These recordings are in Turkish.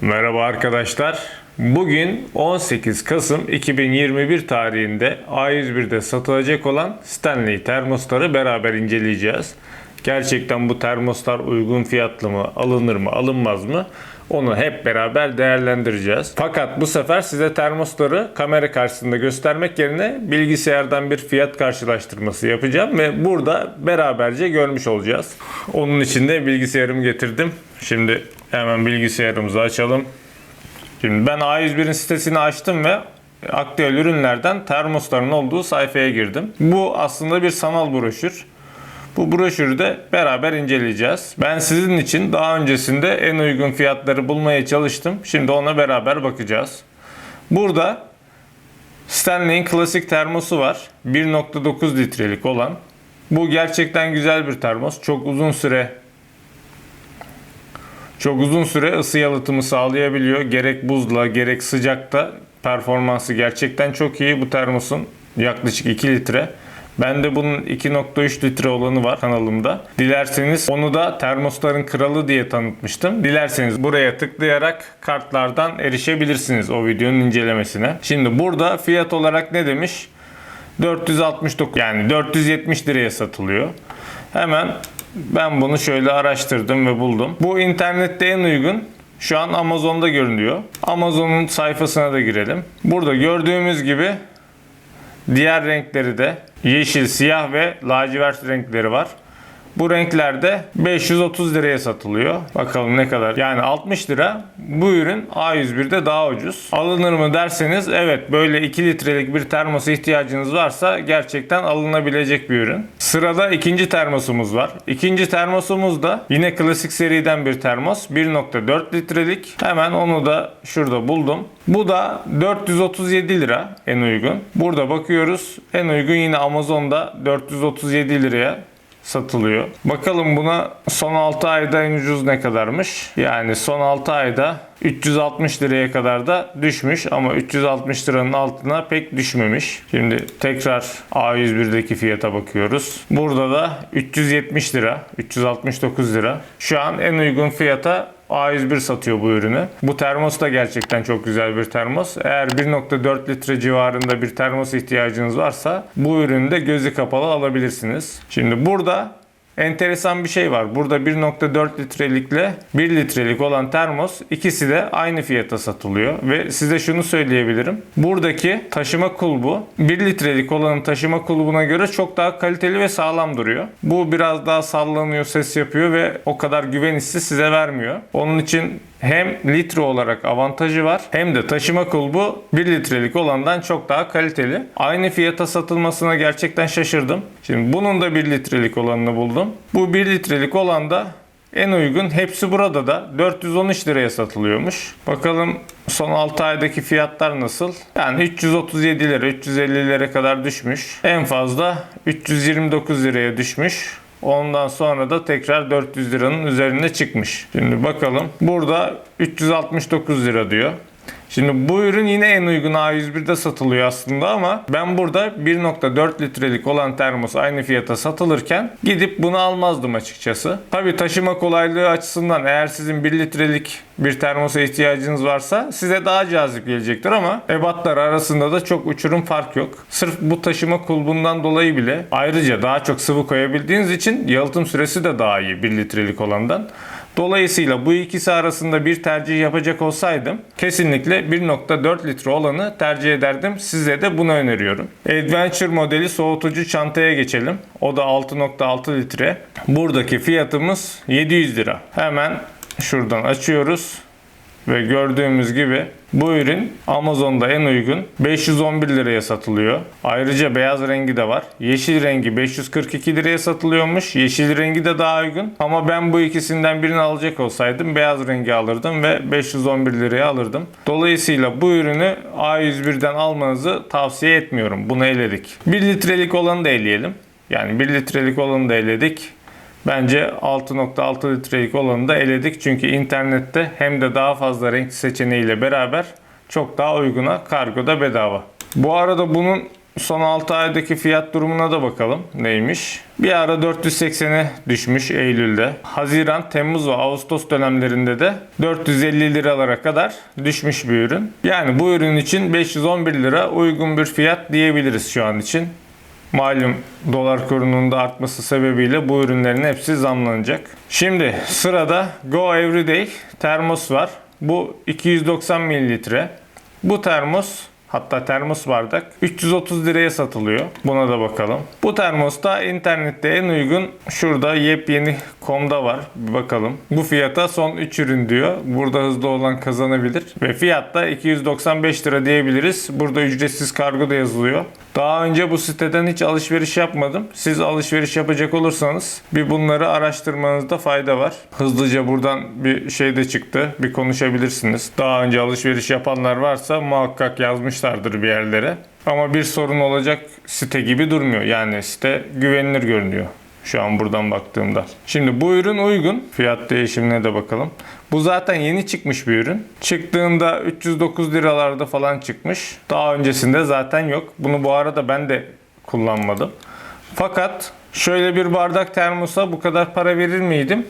Merhaba arkadaşlar. Bugün 18 Kasım 2021 tarihinde A101'de satılacak olan Stanley termosları beraber inceleyeceğiz. Gerçekten bu termoslar uygun fiyatlı mı, alınır mı, alınmaz mı? Onu hep beraber değerlendireceğiz. Fakat bu sefer size termosları kamera karşısında göstermek yerine bilgisayardan bir fiyat karşılaştırması yapacağım ve burada beraberce görmüş olacağız. Onun için de bilgisayarımı getirdim. Şimdi hemen bilgisayarımızı açalım. Şimdi ben A101'in sitesini açtım ve aktüel ürünlerden termosların olduğu sayfaya girdim. Bu aslında bir sanal broşür. Bu broşürü de beraber inceleyeceğiz. Ben sizin için daha öncesinde en uygun fiyatları bulmaya çalıştım. Şimdi ona beraber bakacağız. Burada Stanley'in klasik termosu var. 1.9 litrelik olan. Bu gerçekten güzel bir termos. Çok uzun süre çok uzun süre ısı yalıtımı sağlayabiliyor. Gerek buzla gerek sıcakta performansı gerçekten çok iyi bu termosun. Yaklaşık 2 litre. Bende bunun 2.3 litre olanı var kanalımda. Dilerseniz onu da termosların kralı diye tanıtmıştım. Dilerseniz buraya tıklayarak kartlardan erişebilirsiniz o videonun incelemesine. Şimdi burada fiyat olarak ne demiş? 469 yani 470 liraya satılıyor. Hemen ben bunu şöyle araştırdım ve buldum. Bu internette en uygun şu an Amazon'da görünüyor. Amazon'un sayfasına da girelim. Burada gördüğümüz gibi diğer renkleri de yeşil, siyah ve lacivert renkleri var. Bu renklerde 530 liraya satılıyor. Bakalım ne kadar. Yani 60 lira. Bu ürün A101'de daha ucuz. Alınır mı derseniz evet böyle 2 litrelik bir termosa ihtiyacınız varsa gerçekten alınabilecek bir ürün. Sırada ikinci termosumuz var. İkinci termosumuz da yine klasik seriden bir termos. 1.4 litrelik. Hemen onu da şurada buldum. Bu da 437 lira en uygun. Burada bakıyoruz. En uygun yine Amazon'da 437 liraya satılıyor. Bakalım buna son 6 ayda en ucuz ne kadarmış? Yani son 6 ayda 360 liraya kadar da düşmüş ama 360 liranın altına pek düşmemiş. Şimdi tekrar A101'deki fiyata bakıyoruz. Burada da 370 lira, 369 lira. Şu an en uygun fiyata A101 satıyor bu ürünü. Bu termos da gerçekten çok güzel bir termos. Eğer 1.4 litre civarında bir termos ihtiyacınız varsa bu ürünü de gözü kapalı alabilirsiniz. Şimdi burada enteresan bir şey var. Burada 1.4 litrelikle 1 litrelik olan termos ikisi de aynı fiyata satılıyor. Ve size şunu söyleyebilirim. Buradaki taşıma kulbu 1 litrelik olanın taşıma kulbuna göre çok daha kaliteli ve sağlam duruyor. Bu biraz daha sallanıyor, ses yapıyor ve o kadar güven hissi size vermiyor. Onun için hem litre olarak avantajı var hem de taşıma kulbu 1 litrelik olandan çok daha kaliteli. Aynı fiyata satılmasına gerçekten şaşırdım. Şimdi bunun da 1 litrelik olanını buldum. Bu 1 litrelik olan da en uygun hepsi burada da 413 liraya satılıyormuş. Bakalım son 6 aydaki fiyatlar nasıl? Yani 337 lira, 350 lira kadar düşmüş. En fazla 329 liraya düşmüş. Ondan sonra da tekrar 400 liranın üzerine çıkmış. Şimdi bakalım. Burada 369 lira diyor. Şimdi bu ürün yine en uygun A101'de satılıyor aslında ama ben burada 1.4 litrelik olan termos aynı fiyata satılırken gidip bunu almazdım açıkçası. Tabi taşıma kolaylığı açısından eğer sizin 1 litrelik bir termosa ihtiyacınız varsa size daha cazip gelecektir ama ebatlar arasında da çok uçurum fark yok. Sırf bu taşıma kulbundan dolayı bile ayrıca daha çok sıvı koyabildiğiniz için yalıtım süresi de daha iyi 1 litrelik olandan. Dolayısıyla bu ikisi arasında bir tercih yapacak olsaydım kesinlikle 1.4 litre olanı tercih ederdim. Size de bunu öneriyorum. Adventure modeli soğutucu çantaya geçelim. O da 6.6 litre. Buradaki fiyatımız 700 lira. Hemen şuradan açıyoruz. Ve gördüğümüz gibi bu ürün Amazon'da en uygun 511 liraya satılıyor. Ayrıca beyaz rengi de var. Yeşil rengi 542 liraya satılıyormuş. Yeşil rengi de daha uygun. Ama ben bu ikisinden birini alacak olsaydım beyaz rengi alırdım ve 511 liraya alırdım. Dolayısıyla bu ürünü A101'den almanızı tavsiye etmiyorum. Bunu eledik. 1 litrelik olanı da eleyelim. Yani 1 litrelik olanı da eledik. Bence 6.6 litrelik olanı da eledik. Çünkü internette hem de daha fazla renk seçeneğiyle beraber çok daha uyguna kargoda bedava. Bu arada bunun son 6 aydaki fiyat durumuna da bakalım neymiş. Bir ara 480'e düşmüş Eylül'de. Haziran, Temmuz ve Ağustos dönemlerinde de 450 liralara kadar düşmüş bir ürün. Yani bu ürün için 511 lira uygun bir fiyat diyebiliriz şu an için. Malum dolar kurunun da artması sebebiyle bu ürünlerin hepsi zamlanacak. Şimdi sırada Go Everyday termos var. Bu 290 mililitre. Bu termos hatta termos bardak 330 liraya satılıyor. Buna da bakalım. Bu termos da internette en uygun şurada yepyeni komda var. Bir bakalım. Bu fiyata son 3 ürün diyor. Burada hızlı olan kazanabilir. Ve fiyat da 295 lira diyebiliriz. Burada ücretsiz kargo da yazılıyor. Daha önce bu siteden hiç alışveriş yapmadım. Siz alışveriş yapacak olursanız bir bunları araştırmanızda fayda var. Hızlıca buradan bir şey de çıktı. Bir konuşabilirsiniz. Daha önce alışveriş yapanlar varsa muhakkak yazmışlardır bir yerlere. Ama bir sorun olacak site gibi durmuyor. Yani site güvenilir görünüyor. Şu an buradan baktığımda. Şimdi bu ürün uygun. Fiyat değişimine de bakalım. Bu zaten yeni çıkmış bir ürün. Çıktığında 309 liralarda falan çıkmış. Daha öncesinde zaten yok. Bunu bu arada ben de kullanmadım. Fakat şöyle bir bardak termosa bu kadar para verir miydim?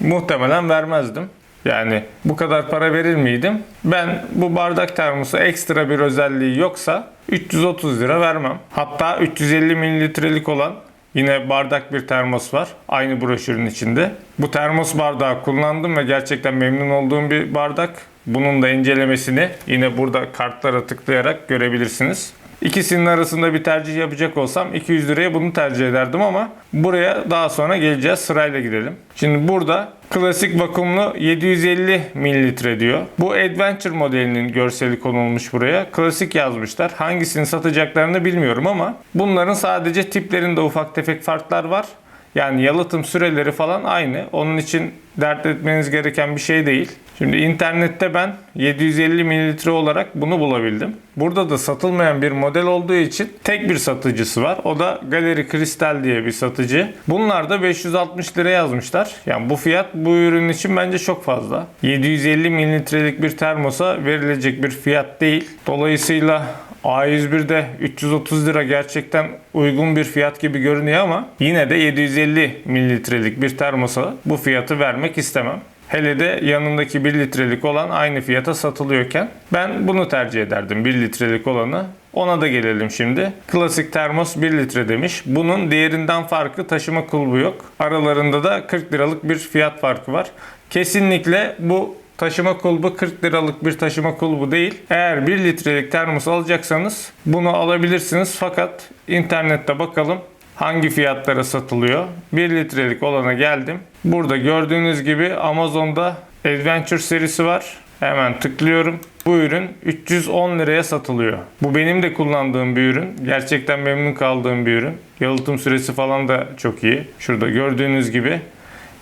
Muhtemelen vermezdim. Yani bu kadar para verir miydim? Ben bu bardak termosu ekstra bir özelliği yoksa 330 lira vermem. Hatta 350 mililitrelik olan Yine bardak bir termos var. Aynı broşürün içinde. Bu termos bardağı kullandım ve gerçekten memnun olduğum bir bardak. Bunun da incelemesini yine burada kartlara tıklayarak görebilirsiniz. İkisinin arasında bir tercih yapacak olsam 200 liraya bunu tercih ederdim ama buraya daha sonra geleceğiz. Sırayla gidelim. Şimdi burada klasik vakumlu 750 mililitre diyor. Bu Adventure modelinin görseli konulmuş buraya. Klasik yazmışlar. Hangisini satacaklarını bilmiyorum ama bunların sadece tiplerinde ufak tefek farklar var. Yani yalıtım süreleri falan aynı. Onun için dert etmeniz gereken bir şey değil. Şimdi internette ben 750 mililitre olarak bunu bulabildim. Burada da satılmayan bir model olduğu için tek bir satıcısı var. O da Galeri Kristal diye bir satıcı. Bunlar da 560 lira yazmışlar. Yani bu fiyat bu ürün için bence çok fazla. 750 mililitrelik bir termosa verilecek bir fiyat değil. Dolayısıyla A101'de 330 lira gerçekten uygun bir fiyat gibi görünüyor ama yine de 750 mililitrelik bir termosa bu fiyatı vermek istemem. Hele de yanındaki 1 litrelik olan aynı fiyata satılıyorken ben bunu tercih ederdim 1 litrelik olanı. Ona da gelelim şimdi. Klasik termos 1 litre demiş. Bunun diğerinden farkı taşıma kulbu yok. Aralarında da 40 liralık bir fiyat farkı var. Kesinlikle bu taşıma kulbu 40 liralık bir taşıma kulbu değil. Eğer 1 litrelik termos alacaksanız bunu alabilirsiniz. Fakat internette bakalım hangi fiyatlara satılıyor. 1 litrelik olana geldim. Burada gördüğünüz gibi Amazon'da Adventure serisi var. Hemen tıklıyorum. Bu ürün 310 liraya satılıyor. Bu benim de kullandığım bir ürün. Gerçekten memnun kaldığım bir ürün. Yalıtım süresi falan da çok iyi. Şurada gördüğünüz gibi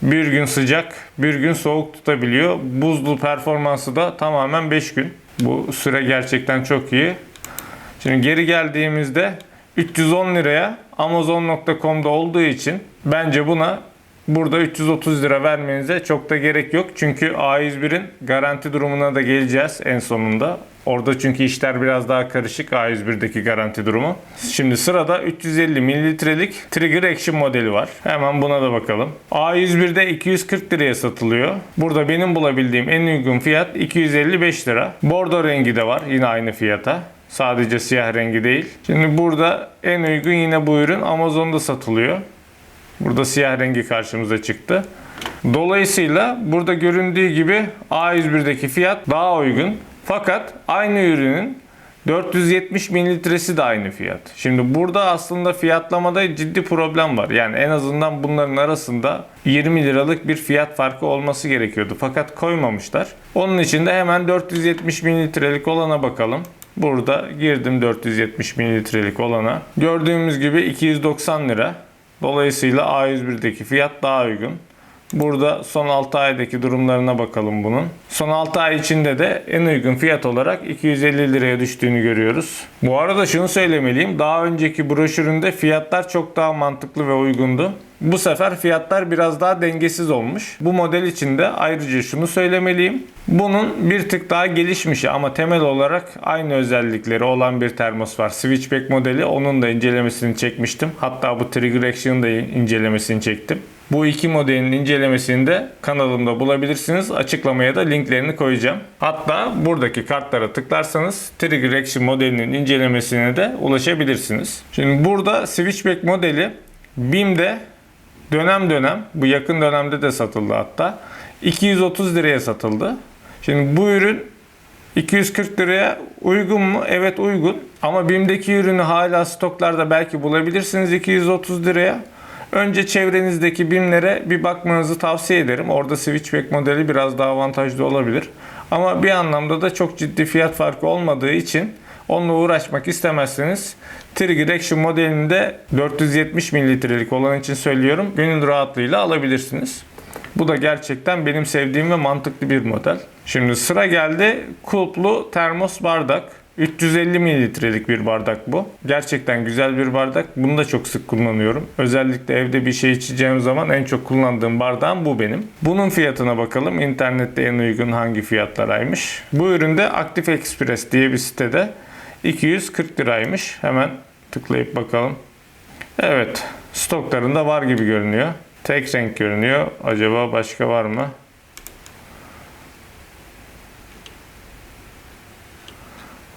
bir gün sıcak, bir gün soğuk tutabiliyor. Buzlu performansı da tamamen 5 gün. Bu süre gerçekten çok iyi. Şimdi geri geldiğimizde 310 liraya Amazon.com'da olduğu için bence buna burada 330 lira vermenize çok da gerek yok. Çünkü A101'in garanti durumuna da geleceğiz en sonunda. Orada çünkü işler biraz daha karışık A101'deki garanti durumu. Şimdi sırada 350 mililitrelik Trigger Action modeli var. Hemen buna da bakalım. A101'de 240 liraya satılıyor. Burada benim bulabildiğim en uygun fiyat 255 lira. Bordo rengi de var yine aynı fiyata. Sadece siyah rengi değil. Şimdi burada en uygun yine bu ürün Amazon'da satılıyor. Burada siyah rengi karşımıza çıktı. Dolayısıyla burada göründüğü gibi A101'deki fiyat daha uygun. Fakat aynı ürünün 470 mililitresi de aynı fiyat. Şimdi burada aslında fiyatlamada ciddi problem var. Yani en azından bunların arasında 20 liralık bir fiyat farkı olması gerekiyordu. Fakat koymamışlar. Onun için de hemen 470 mililitrelik olana bakalım. Burada girdim 470 mililitrelik olana. Gördüğümüz gibi 290 lira. Dolayısıyla A101'deki fiyat daha uygun. Burada son 6 aydaki durumlarına bakalım bunun. Son 6 ay içinde de en uygun fiyat olarak 250 liraya düştüğünü görüyoruz. Bu arada şunu söylemeliyim. Daha önceki broşüründe fiyatlar çok daha mantıklı ve uygundu. bu sefer fiyatlar biraz daha dengesiz olmuş. Bu model için de ayrıca şunu söylemeliyim. Bunun bir tık daha gelişmişi ama temel olarak aynı özellikleri olan bir termos var. Switchback modeli onun da incelemesini çekmiştim. Hatta bu Trigger Action'ın da incelemesini çektim. Bu iki modelin incelemesini de kanalımda bulabilirsiniz. Açıklamaya da linklerini koyacağım. Hatta buradaki kartlara tıklarsanız Trigger Action modelinin incelemesine de ulaşabilirsiniz. Şimdi burada Switchback modeli BİM'de dönem dönem bu yakın dönemde de satıldı hatta 230 liraya satıldı. Şimdi bu ürün 240 liraya uygun mu? Evet uygun. Ama BİM'deki ürünü hala stoklarda belki bulabilirsiniz 230 liraya. Önce çevrenizdeki BİM'lere bir bakmanızı tavsiye ederim. Orada Switchback modeli biraz daha avantajlı olabilir. Ama bir anlamda da çok ciddi fiyat farkı olmadığı için onunla uğraşmak istemezseniz Trigger Action modelini de 470 mililitrelik olan için söylüyorum. Gönül rahatlığıyla alabilirsiniz. Bu da gerçekten benim sevdiğim ve mantıklı bir model. Şimdi sıra geldi kulplu termos bardak. 350 mililitrelik bir bardak bu. Gerçekten güzel bir bardak. Bunu da çok sık kullanıyorum. Özellikle evde bir şey içeceğim zaman en çok kullandığım bardağım bu benim. Bunun fiyatına bakalım. İnternette en uygun hangi fiyatlaraymış. Bu üründe Active Express diye bir sitede 240 liraymış. Hemen tıklayıp bakalım. Evet. Stoklarında var gibi görünüyor. Tek renk görünüyor. Acaba başka var mı?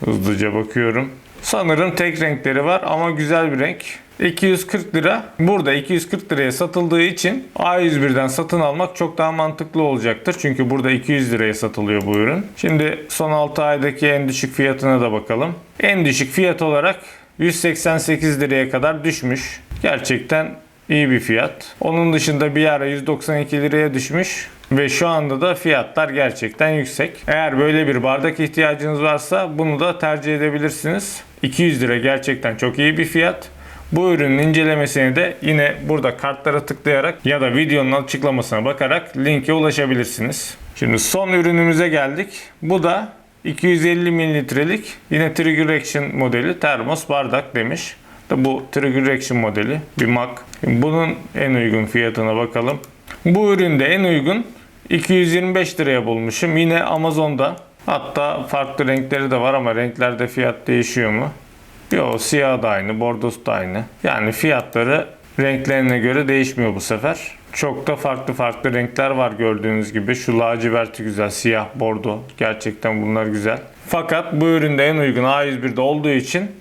Hızlıca bakıyorum. Sanırım tek renkleri var ama güzel bir renk. 240 lira. Burada 240 liraya satıldığı için A101'den satın almak çok daha mantıklı olacaktır. Çünkü burada 200 liraya satılıyor bu ürün. Şimdi son 6 aydaki en düşük fiyatına da bakalım. En düşük fiyat olarak 188 liraya kadar düşmüş. Gerçekten iyi bir fiyat. Onun dışında bir ara 192 liraya düşmüş ve şu anda da fiyatlar gerçekten yüksek. Eğer böyle bir bardak ihtiyacınız varsa bunu da tercih edebilirsiniz. 200 lira gerçekten çok iyi bir fiyat. Bu ürünün incelemesini de yine burada kartlara tıklayarak ya da videonun açıklamasına bakarak linke ulaşabilirsiniz. Şimdi son ürünümüze geldik. Bu da 250 mililitrelik yine Trigger Action modeli termos bardak demiş. Bu Trigger Action modeli bir Mac. Bunun en uygun fiyatına bakalım. Bu üründe en uygun 225 liraya bulmuşum. Yine Amazon'da. Hatta farklı renkleri de var ama renklerde fiyat değişiyor mu? Yok siyah da aynı, bordos da aynı. Yani fiyatları renklerine göre değişmiyor bu sefer. Çok da farklı farklı renkler var gördüğünüz gibi. Şu laciverti güzel, siyah, bordo. Gerçekten bunlar güzel. Fakat bu üründe en uygun A101'de olduğu için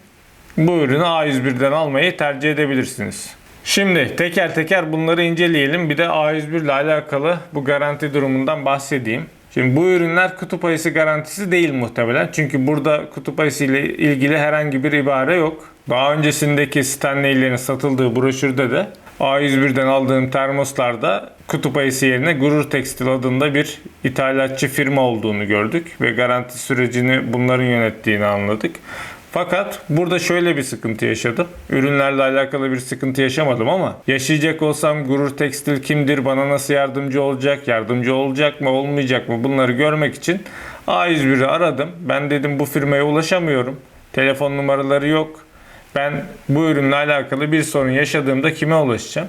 bu ürünü A101'den almayı tercih edebilirsiniz. Şimdi teker teker bunları inceleyelim. Bir de A101 ile alakalı bu garanti durumundan bahsedeyim. Şimdi bu ürünler kutup ayısı garantisi değil muhtemelen. Çünkü burada kutup ayısı ile ilgili herhangi bir ibare yok. Daha öncesindeki Stanley'lerin satıldığı broşürde de A101'den aldığım termoslarda kutup ayısı yerine Gurur Tekstil adında bir ithalatçı firma olduğunu gördük ve garanti sürecini bunların yönettiğini anladık. Fakat burada şöyle bir sıkıntı yaşadım. Ürünlerle alakalı bir sıkıntı yaşamadım ama yaşayacak olsam Gurur Tekstil kimdir, bana nasıl yardımcı olacak, yardımcı olacak mı, olmayacak mı bunları görmek için A101'i aradım. Ben dedim bu firmaya ulaşamıyorum. Telefon numaraları yok. Ben bu ürünle alakalı bir sorun yaşadığımda kime ulaşacağım?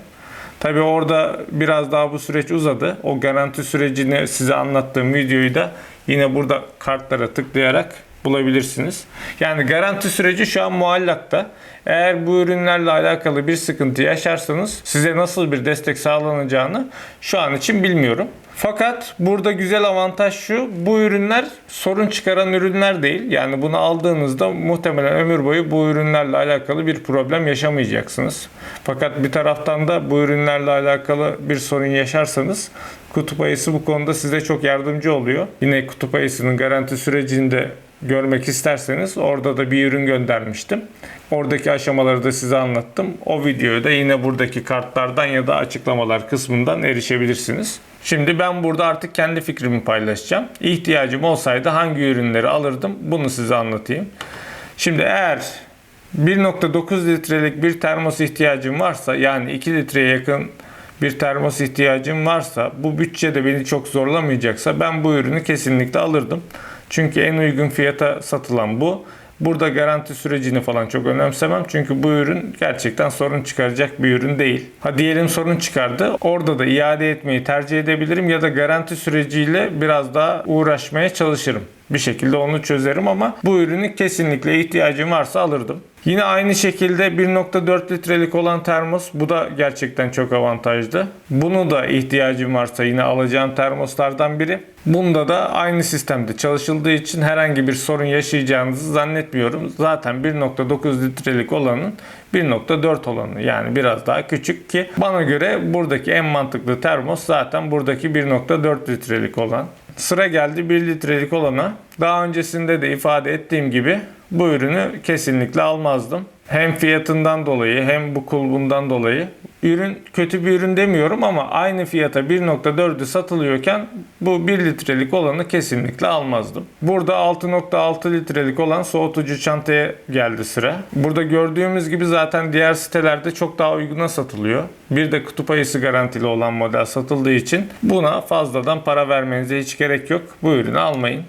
Tabi orada biraz daha bu süreç uzadı. O garanti sürecini size anlattığım videoyu da yine burada kartlara tıklayarak bulabilirsiniz. Yani garanti süreci şu an muallakta. Eğer bu ürünlerle alakalı bir sıkıntı yaşarsanız size nasıl bir destek sağlanacağını şu an için bilmiyorum. Fakat burada güzel avantaj şu. Bu ürünler sorun çıkaran ürünler değil. Yani bunu aldığınızda muhtemelen ömür boyu bu ürünlerle alakalı bir problem yaşamayacaksınız. Fakat bir taraftan da bu ürünlerle alakalı bir sorun yaşarsanız kutup ayısı bu konuda size çok yardımcı oluyor. Yine kutup ayısının garanti sürecinde görmek isterseniz orada da bir ürün göndermiştim. Oradaki aşamaları da size anlattım. O videoyu da yine buradaki kartlardan ya da açıklamalar kısmından erişebilirsiniz. Şimdi ben burada artık kendi fikrimi paylaşacağım. İhtiyacım olsaydı hangi ürünleri alırdım bunu size anlatayım. Şimdi eğer 1.9 litrelik bir termos ihtiyacım varsa yani 2 litreye yakın bir termos ihtiyacım varsa bu bütçede beni çok zorlamayacaksa ben bu ürünü kesinlikle alırdım. Çünkü en uygun fiyata satılan bu Burada garanti sürecini falan çok önemsemem. Çünkü bu ürün gerçekten sorun çıkaracak bir ürün değil. Ha diyelim sorun çıkardı. Orada da iade etmeyi tercih edebilirim ya da garanti süreciyle biraz daha uğraşmaya çalışırım. Bir şekilde onu çözerim ama bu ürünü kesinlikle ihtiyacım varsa alırdım. Yine aynı şekilde 1.4 litrelik olan termos bu da gerçekten çok avantajlı. Bunu da ihtiyacım varsa yine alacağım termoslardan biri. Bunda da aynı sistemde çalışıldığı için herhangi bir sorun yaşayacağınızı zannetmiyorum. Zaten 1.9 litrelik olanın 1.4 olanı yani biraz daha küçük ki bana göre buradaki en mantıklı termos zaten buradaki 1.4 litrelik olan. Sıra geldi 1 litrelik olana. Daha öncesinde de ifade ettiğim gibi bu ürünü kesinlikle almazdım. Hem fiyatından dolayı hem bu kulbundan dolayı. Ürün kötü bir ürün demiyorum ama aynı fiyata 1.4'ü satılıyorken bu 1 litrelik olanı kesinlikle almazdım. Burada 6.6 litrelik olan soğutucu çantaya geldi sıra. Burada gördüğümüz gibi zaten diğer sitelerde çok daha uyguna satılıyor. Bir de kutup ayısı garantili olan model satıldığı için buna fazladan para vermenize hiç gerek yok. Bu ürünü almayın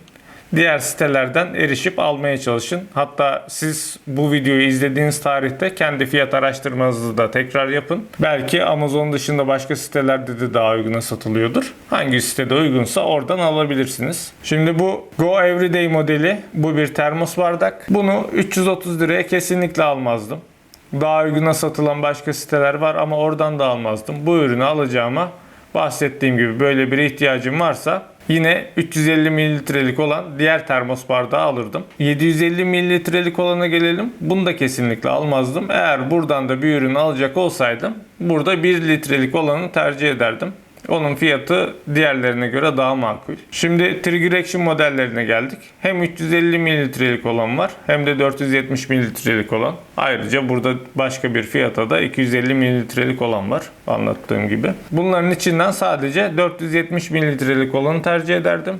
diğer sitelerden erişip almaya çalışın. Hatta siz bu videoyu izlediğiniz tarihte kendi fiyat araştırmanızı da tekrar yapın. Belki Amazon dışında başka sitelerde de daha uyguna satılıyordur. Hangi sitede uygunsa oradan alabilirsiniz. Şimdi bu Go Everyday modeli bu bir termos bardak. Bunu 330 liraya kesinlikle almazdım. Daha uyguna satılan başka siteler var ama oradan da almazdım. Bu ürünü alacağıma bahsettiğim gibi böyle bir ihtiyacım varsa Yine 350 mililitrelik olan diğer termos bardağı alırdım. 750 mililitrelik olana gelelim. Bunu da kesinlikle almazdım. Eğer buradan da bir ürün alacak olsaydım burada 1 litrelik olanı tercih ederdim. Onun fiyatı diğerlerine göre daha makul. Şimdi Trigger Action modellerine geldik. Hem 350 mililitrelik olan var hem de 470 mililitrelik olan. Ayrıca burada başka bir fiyata da 250 mililitrelik olan var anlattığım gibi. Bunların içinden sadece 470 mililitrelik olanı tercih ederdim.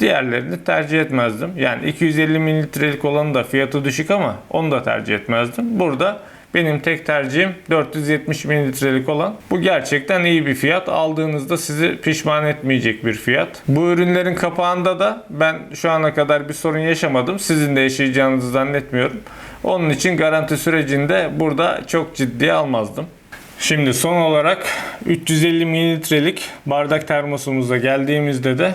Diğerlerini tercih etmezdim. Yani 250 mililitrelik olanı da fiyatı düşük ama onu da tercih etmezdim. Burada benim tek tercihim 470 mililitrelik olan. Bu gerçekten iyi bir fiyat. Aldığınızda sizi pişman etmeyecek bir fiyat. Bu ürünlerin kapağında da ben şu ana kadar bir sorun yaşamadım. Sizin de yaşayacağınızı zannetmiyorum. Onun için garanti sürecinde burada çok ciddiye almazdım. Şimdi son olarak 350 mililitrelik bardak termosumuza geldiğimizde de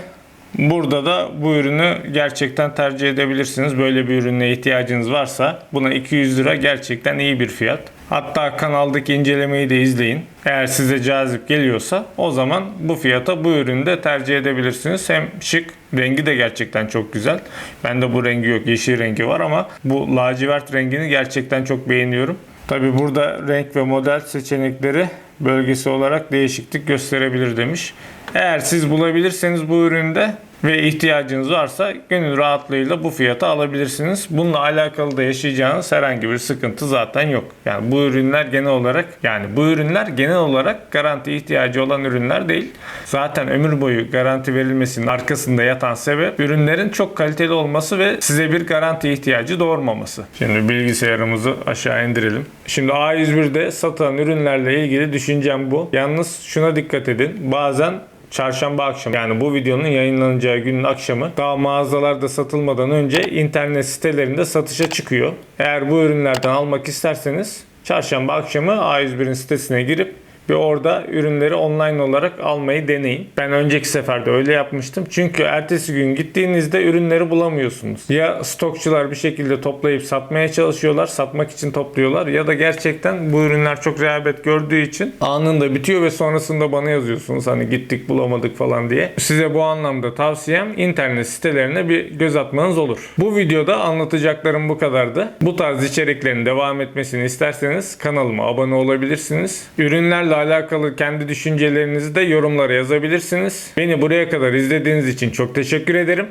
Burada da bu ürünü gerçekten tercih edebilirsiniz. Böyle bir ürüne ihtiyacınız varsa buna 200 lira gerçekten iyi bir fiyat. Hatta kanaldaki incelemeyi de izleyin. Eğer size cazip geliyorsa o zaman bu fiyata bu ürünü de tercih edebilirsiniz. Hem şık, rengi de gerçekten çok güzel. Bende bu rengi yok, yeşil rengi var ama bu lacivert rengini gerçekten çok beğeniyorum. Tabi burada renk ve model seçenekleri bölgesi olarak değişiklik gösterebilir demiş. Eğer siz bulabilirseniz bu üründe ve ihtiyacınız varsa gönül rahatlığıyla bu fiyata alabilirsiniz. Bununla alakalı da yaşayacağınız herhangi bir sıkıntı zaten yok. Yani bu ürünler genel olarak yani bu ürünler genel olarak garanti ihtiyacı olan ürünler değil. Zaten ömür boyu garanti verilmesinin arkasında yatan sebep ürünlerin çok kaliteli olması ve size bir garanti ihtiyacı doğurmaması. Şimdi bilgisayarımızı aşağı indirelim. Şimdi A101'de satılan ürünlerle ilgili düşüncem bu. Yalnız şuna dikkat edin. Bazen çarşamba akşamı yani bu videonun yayınlanacağı günün akşamı daha mağazalarda satılmadan önce internet sitelerinde satışa çıkıyor. Eğer bu ürünlerden almak isterseniz çarşamba akşamı A101'in sitesine girip ve orada ürünleri online olarak almayı deneyin. Ben önceki seferde öyle yapmıştım. Çünkü ertesi gün gittiğinizde ürünleri bulamıyorsunuz. Ya stokçular bir şekilde toplayıp satmaya çalışıyorlar, satmak için topluyorlar ya da gerçekten bu ürünler çok rağbet gördüğü için anında bitiyor ve sonrasında bana yazıyorsunuz hani gittik bulamadık falan diye. Size bu anlamda tavsiyem internet sitelerine bir göz atmanız olur. Bu videoda anlatacaklarım bu kadardı. Bu tarz içeriklerin devam etmesini isterseniz kanalıma abone olabilirsiniz. Ürünlerle alakalı kendi düşüncelerinizi de yorumlara yazabilirsiniz. Beni buraya kadar izlediğiniz için çok teşekkür ederim.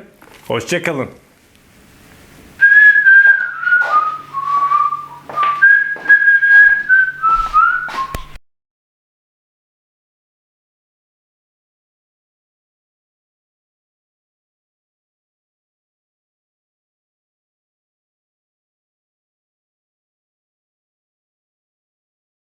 Hoşçakalın.